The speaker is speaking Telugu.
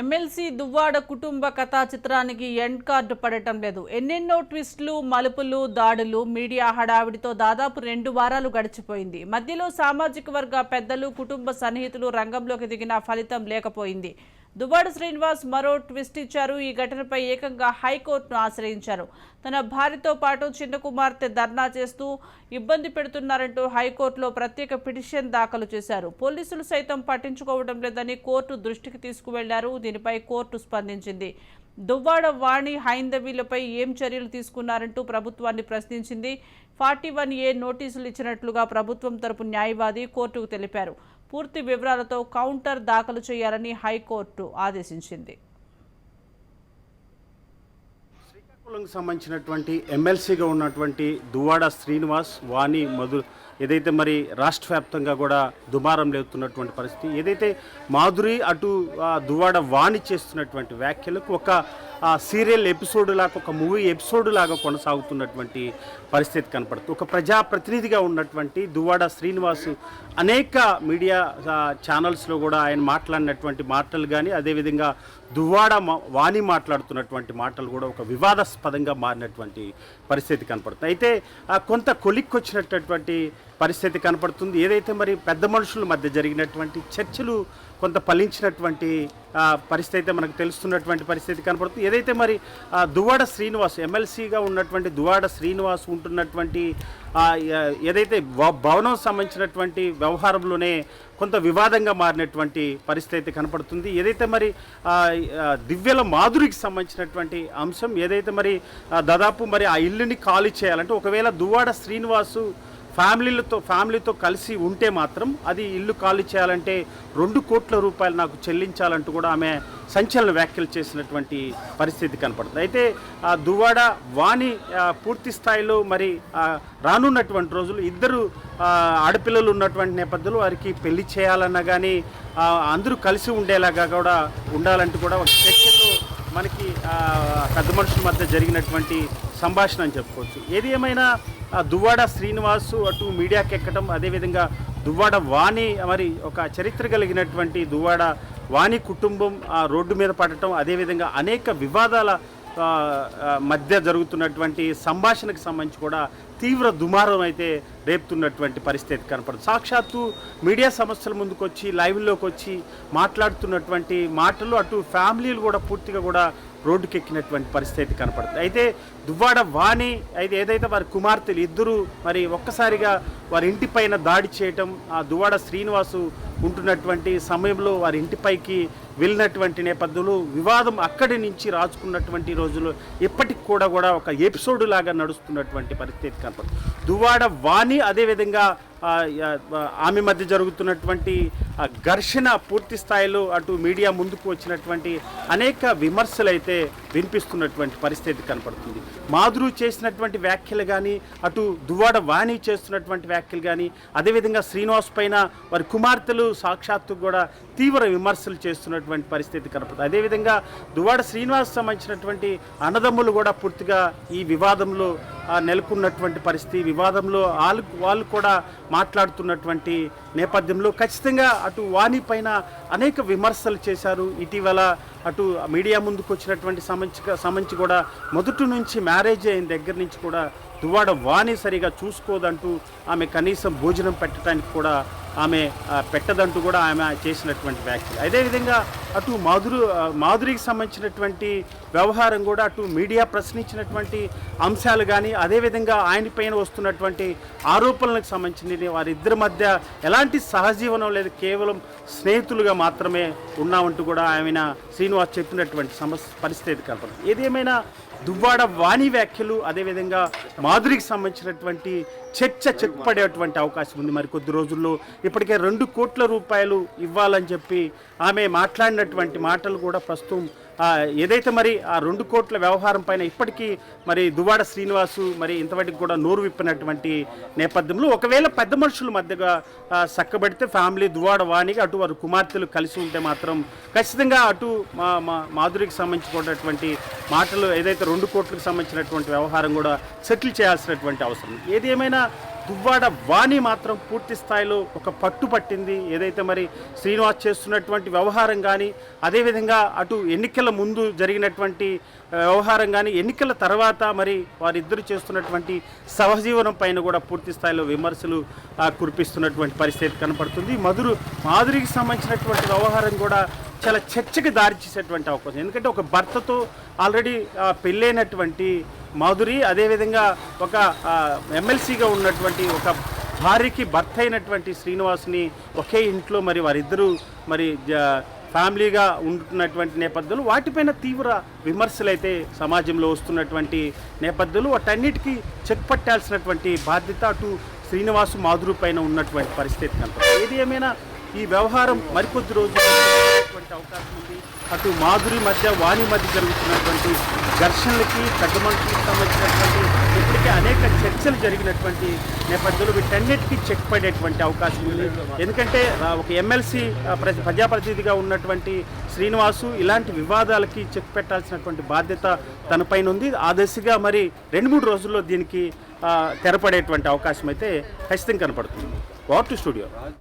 ఎమ్మెల్సీ దువ్వాడ కుటుంబ కథా చిత్రానికి ఎండ్ కార్డు పడటం లేదు. ఎన్నెన్నో ట్విస్టులు మలుపులు దాడులు మీడియా హడావిడితో దాదాపు రెండు వారాలు గడిచిపోయింది. మధ్యలో సామాజిక వర్గ పెద్దలు కుటుంబ సన్నిహితులు రంగంలోకి దిగిన ఫలితం లేకపోయింది. దువ్వాడ శ్రీనివాస్ మరో ట్విస్ట్ ఇచ్చారు. ఈ ఘటనపై ఏకంగా హైకోర్టును ఆశ్రయించారు. తన భార్యతో పాటు చిన్న కుమార్తె ధర్నా చేస్తూ ఇబ్బంది పెడుతున్నారంటూ హైకోర్టులో ప్రత్యేక పిటిషన్ దాఖలు చేశారు. పోలీసులు సైతం పట్టించుకోవడం లేదని కోర్టు దృష్టికి తీసుకువెళ్ళారు. దీనిపై కోర్టు స్పందించింది. దువ్వాడ వాణి హైందవీలపై ఏం చర్యలు తీసుకున్నారంటూ ప్రభుత్వాన్ని ప్రశ్నించింది. ఫార్టీ వన్ ఏ నోటీసులు ఇచ్చినట్లుగా ప్రభుత్వం తరపు న్యాయవాది కోర్టుకు తెలిపారు. పూర్తి వివరాలతో కౌంటర్ దాఖలు చేయాలని హైకోర్టు ఆదేశించింది. శ్రీకాకుళంకు సంబంధించినటువంటి ఎమ్మెల్సీగా ఉన్నటువంటి దువ్వాడ శ్రీనివాస్ వాణి మధు ఏదైతే మరి రాష్ట్ర వ్యాప్తంగా కూడా దుమారం లేవుతున్నటువంటి పరిస్థితి ఏదైతే మాధురి అటు దువాడ దువ్వాడ వాణి చేస్తున్నటువంటి వ్యాఖ్యలకు ఒక సీరియల్ ఎపిసోడ్ లాగా ఒక మూవీ ఎపిసోడ్ లాగా కొనసాగుతున్నటువంటి పరిస్థితి కనపడుతుంది. ఒక ప్రజాప్రతినిధిగా ఉన్నటువంటి దువ్వాడ శ్రీనివాస్ అనేక మీడియా ఛానల్స్లో కూడా ఆయన మాట్లాడినటువంటి మాటలు కానీ అదేవిధంగా దువ్వాడ మా- వాణి మాట్లాడుతున్నటువంటి మాటలు కూడా ఒక వివాదాస్పదంగా మారినటువంటి పరిస్థితి కనపడుతుంది. అయితే ఆ, కొంత కొలిక్కొచ్చినటువంటి పరిస్థితి కనపడుతుంది. ఏదైతే మరి పెద్ద మనుషుల మధ్య జరిగినటువంటి చర్చలు కొంత ఫలించినటువంటి పరిస్థితి అయితే మనకు తెలుస్తున్నటువంటి పరిస్థితి కనపడుతుంది. ఏదైతే మరి దువ్వాడ శ్రీనివాస్ ఎమ్మెల్సీగా ఉన్నటువంటి దువ్వాడ శ్రీనివాస్ ఉంటున్నటువంటి ఏదైతే భవనం సంబంధించినటువంటి వ్యవహారంలోనే కొంత వివాదంగా మారినటువంటి పరిస్థితి కనపడుతుంది. ఏదైతే మరి దివ్యల మాధురికి సంబంధించినటువంటి అంశం ఏదైతే మరి దాదాపు మరి ఆ ఇల్లుని ఖాళీ చేయాలంటే ఒకవేళ దువ్వాడ శ్రీనివాసు ఫ్యామిలీలతో ఫ్యామిలీతో కలిసి ఉంటే మాత్రం అది ఇల్లు ఖాళీ చేయాలంటే రెండు కోట్ల రూపాయలు నాకు చెల్లించాలంటూ కూడా ఆమె సంచలన వ్యాఖ్యలు చేసినటువంటి పరిస్థితి కనపడుతుంది. అయితే ఆ దువ్వాడ వాణి పూర్తి స్థాయిలో మరి రానున్నటువంటి రోజులు ఇద్దరు ఆడపిల్లలు ఉన్నటువంటి నేపథ్యంలో వారికి పెళ్ళి చేయాలన్నా కానీ అందరూ కలిసి ఉండేలాగా కూడా ఉండాలంటూ కూడా ఒక చర్చలో మనకి పెద్ద మనుషుల మధ్య జరిగినటువంటి సంభాషణ అని చెప్పుకోవచ్చు. ఏది ఏమైనా దువ్వాడ శ్రీనివాసు అటు మీడియాకి ఎక్కడం అదేవిధంగా దువ్వాడ వాణి మరి ఒక చరిత్ర కలిగినటువంటి దువ్వాడ వాణి కుటుంబం ఆ రోడ్డు మీద పడటం అదేవిధంగా అనేక వివాదాల మధ్య జరుగుతున్నటువంటి సంభాషణకు సంబంధించి కూడా తీవ్ర దుమారం అయితే రేపుతున్నటువంటి పరిస్థితి కనపడుతుంది. సాక్షాత్తు మీడియా సమస్యల ముందుకు వచ్చి లైవ్లోకి వచ్చి మాట్లాడుతున్నటువంటి మాటలు అటు ఫ్యామిలీలు కూడా పూర్తిగా కూడా రోడ్డుకెక్కినటువంటి పరిస్థితి కనపడుతుంది. అయితే దువ్వాడ వాణి అయితే ఏదైతే వారి కుమార్తెలు ఇద్దరు మరి ఒక్కసారిగా వారి ఇంటిపైన దాడి చేయటం ఆ దువ్వాడ శ్రీనివాసు ఉంటున్నటువంటి సమయంలో వారి ఇంటిపైకి వెళ్ళినటువంటి నేపథ్యంలో వివాదం అక్కడి నుంచి రాచుకున్నటువంటి రోజులు ఇప్పటికి కూడా కూడా ఒక ఎపిసోడ్ లాగా నడుస్తున్నటువంటి పరిస్థితి కనపడుతుంది. దువ్వాడ వాణి అదేవిధంగా ఆమె మధ్య జరుగుతున్నటువంటి ఘర్షణ పూర్తి స్థాయిలో అటు మీడియా ముందుకు వచ్చినటువంటి అనేక విమర్శలు అయితే వినిపిస్తున్నటువంటి పరిస్థితి కనపడుతుంది. మాధురు చేసినటువంటి వ్యాఖ్యలు కానీ అటు దువ్వాడ వాణి చేస్తున్నటువంటి వ్యాఖ్యలు కానీ అదేవిధంగా శ్రీనివాస్ పైన వారి కుమార్తెలు సాక్షాత్తు కూడా తీవ్ర విమర్శలు చేస్తున్నటువంటి పరిస్థితి కనపడుతుంది. అదేవిధంగా దువ్వాడ శ్రీనివాస్ సంబంధించినటువంటి అన్నదమ్ములు కూడా పూర్తిగా ఈ వివాదంలో నెలకొన్నటువంటి పరిస్థితి వివాదంలో వాళ్ళు వాళ్ళు కూడా మాట్లాడుతున్నటువంటి నేపథ్యంలో ఖచ్చితంగా అటు వాణి పైన అనేక విమర్శలు చేశారు. ఇటీవల అటు మీడియా ముందుకు వచ్చినటువంటి సంబంధించి సంబంధించి కూడా మొదటి నుంచి మ్యారేజ్ అయిన దగ్గర నుంచి కూడా దువ్వాడ వాణి సరిగా చూసుకోదంటూ ఆమె కనీసం భోజనం పెట్టడానికి కూడా ఆమె పెట్టదంటూ కూడా ఆమె చేసినటువంటి వ్యాఖ్యలు. అదేవిధంగా అటు మాధురు మాధురికి సంబంధించినటువంటి వ్యవహారం కూడా అటు మీడియా ప్రశ్నించినటువంటి అంశాలు కానీ అదేవిధంగా ఆయన పైన వస్తున్నటువంటి ఆరోపణలకు సంబంధించి వారిద్దరి మధ్య ఎలాంటి సహజీవనం లేదు కేవలం స్నేహితులుగా మాత్రమే ఉన్నామంటూ కూడా ఆయన శ్రీనివాస్ చెప్పినటువంటి సమస్య పరిస్థితి కల్పన? ఏదేమైనా దువ్వాడ వాణి వ్యాఖ్యలు అదేవిధంగా మాధురికి సంబంధించినటువంటి చర్చ చెక్కుపడేటువంటి అవకాశం ఉంది. మరి కొద్ది రోజుల్లో ఇప్పటికే రెండు కోట్ల రూపాయలు ఇవ్వాలని చెప్పి ఆమె మాట్లాడిన మాట్లాడినటువంటి మాటలు కూడా ప్రస్తుతం ఏదైతే మరి ఆ రెండు కోట్ల వ్యవహారం పైన ఇప్పటికీ మరి దువ్వాడ శ్రీనివాసు మరి ఇంతవరకు కూడా నోరు విప్పినటువంటి నేపథ్యంలో ఒకవేళ పెద్ద మనుషుల మధ్యగా చక్కబెడితే ఫ్యామిలీ దువాడ వాణిగా అటు వారు కుమార్తెలు కలిసి ఉంటే మాత్రం ఖచ్చితంగా అటు మా మా మాధురికి సంబంధించుకున్నటువంటి మాటలు ఏదైతే రెండు కోట్లకు సంబంధించినటువంటి వ్యవహారం కూడా సెటిల్ చేయాల్సినటువంటి అవసరం. ఏది ఏమైనా దువ్వాడ వాణి మాత్రం పూర్తి స్థాయిలో ఒక పట్టు పట్టింది. ఏదైతే మరి శ్రీనివాస్ చేస్తున్నటువంటి వ్యవహారం కానీ అదేవిధంగా అటు ఎన్నికల ముందు జరిగినటువంటి వ్యవహారం కానీ ఎన్నికల తర్వాత మరి వారిద్దరు చేస్తున్నటువంటి సహజీవనం పైన కూడా పూర్తి స్థాయిలో విమర్శలు కురిపిస్తున్నటువంటి పరిస్థితి కనపడుతుంది. మధురు మాధురికి సంబంధించినటువంటి వ్యవహారం కూడా చాలా చర్చకి దారిచేసేటువంటి అవకాశం. ఎందుకంటే ఒక భర్తతో ఆల్రెడీ పెళ్ళైనటువంటి మాధురి అదేవిధంగా ఒక ఎమ్మెల్సీగా ఉన్నటువంటి ఒక భార్యకి భర్త అయినటువంటి శ్రీనివాస్ని ఒకే ఇంట్లో మరి వారిద్దరూ మరి జ- ఫ్యామిలీగా ఉంటున్నటువంటి నేపథ్యంలో వాటిపైన తీవ్ర విమర్శలు అయితే సమాజంలో వస్తున్నటువంటి నేపథ్యంలో వాటన్నిటికీ చెక్ పట్టాల్సినటువంటి బాధ్యత అటు శ్రీనివాసు మాధురు పైన ఉన్నటువంటి పరిస్థితి కనపడుతుంది ఏది ఏమైనా ఈ వ్యవహారం మరికొద్ది రోజులు జరిగేటువంటి అవకాశం ఉంది. అటు మాధురి మధ్య వాణి మధ్య జరుగుతున్నటువంటి ఘర్షణలకి పెద్ద మనుషులకు సంబంధించినటువంటి ఇప్పటికే అనేక చర్చలు జరిగినటువంటి నేపథ్యంలో వీటన్నిటికీ చెక్ పడేటువంటి అవకాశం ఉంది. ఎందుకంటే ఒక ఎమ్మెల్సీ ప్రజాప్రతినిధిగా ఉన్నటువంటి శ్రీనివాసు ఇలాంటి వివాదాలకి చెక్ పెట్టాల్సినటువంటి బాధ్యత తనపైన ఉంది. ఆ దిశగా మరి రెండు మూడు రోజుల్లో దీనికి తెరపడేటువంటి అవకాశం అయితే ఖచ్చితంగా కనపడుతుంది. Over to studio.